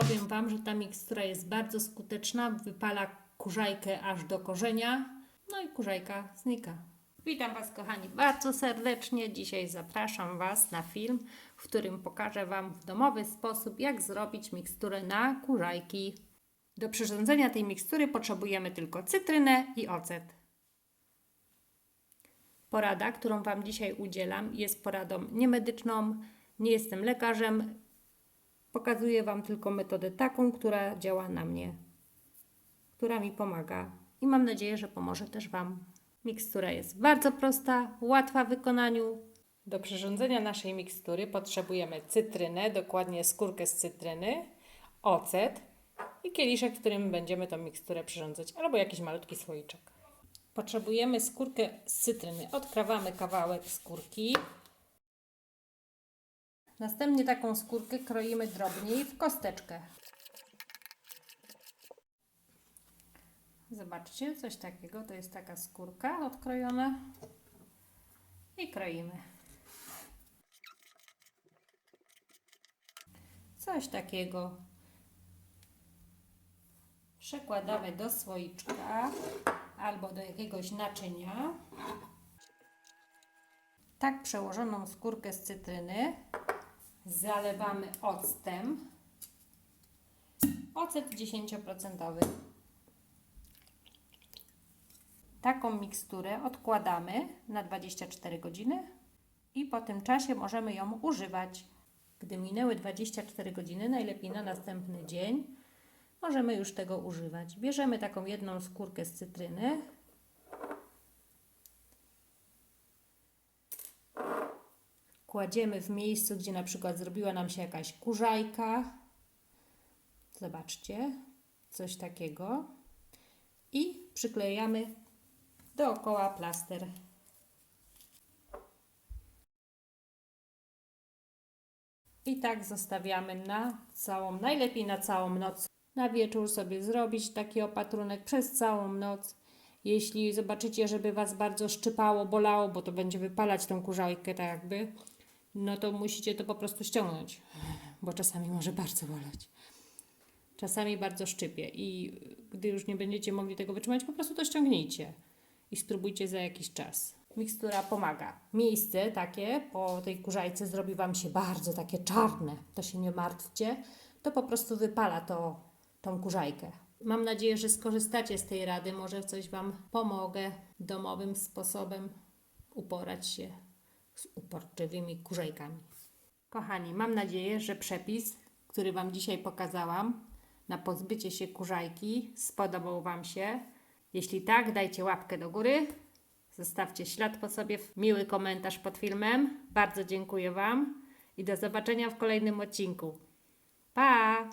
Powiem Wam, że ta mikstura jest bardzo skuteczna, wypala kurzajkę aż do korzenia, no i kurzajka znika. Witam Was, kochani, bardzo serdecznie. Dzisiaj zapraszam Was na film, w którym pokażę Wam w domowy sposób, jak zrobić miksturę na kurzajki. Do przyrządzenia tej mikstury potrzebujemy tylko cytrynę i ocet. Porada, którą Wam dzisiaj udzielam, jest poradą niemedyczną. Nie jestem lekarzem. Pokazuję Wam tylko metodę taką, która działa na mnie, która mi pomaga i mam nadzieję, że pomoże też Wam. Mikstura jest bardzo prosta, łatwa w wykonaniu. Do przyrządzenia naszej mikstury potrzebujemy cytrynę, dokładnie skórkę z cytryny, ocet i kieliszek, w którym będziemy tą miksturę przyrządzać, albo jakiś malutki słoiczek. Potrzebujemy skórkę z cytryny. Odkrawamy kawałek skórki. Następnie taką skórkę kroimy drobniej w kosteczkę. Zobaczcie, coś takiego. To jest taka skórka odkrojona. I kroimy. Coś takiego. Przekładamy do słoiczka albo do jakiegoś naczynia. Tak przełożoną skórkę z cytryny zalewamy octem. Ocet 10%. Taką miksturę odkładamy na 24 godziny i po tym czasie możemy ją używać. Gdy minęły 24 godziny, najlepiej na następny dzień, możemy już tego używać. Bierzemy taką jedną skórkę z cytryny. Kładziemy w miejscu, gdzie na przykład zrobiła nam się jakaś kurzajka. Zobaczcie, coś takiego. I przyklejamy dookoła plaster. I tak zostawiamy na całą, najlepiej na całą noc. Na wieczór sobie zrobić taki opatrunek przez całą noc. Jeśli zobaczycie, żeby Was bardzo szczypało, bolało, bo to będzie wypalać tą kurzajkę tak jakby, no to musicie to po prostu ściągnąć, bo czasami może bardzo boleć. Czasami bardzo szczypie i gdy już nie będziecie mogli tego wytrzymać, po prostu to ściągnijcie i spróbujcie za jakiś czas. Mikstura pomaga. Miejsce takie po tej kurzajce zrobi Wam się bardzo takie czarne. To się nie martwcie. To po prostu wypala to, tą kurzajkę. Mam nadzieję, że skorzystacie z tej rady. Może coś Wam pomogę domowym sposobem uporać się z uporczywymi kurzajkami. Kochani, mam nadzieję, że przepis, który Wam dzisiaj pokazałam na pozbycie się kurzajki spodobał Wam się. Jeśli tak, dajcie łapkę do góry. Zostawcie ślad po sobie, miły komentarz pod filmem. Bardzo dziękuję Wam i do zobaczenia w kolejnym odcinku. Pa!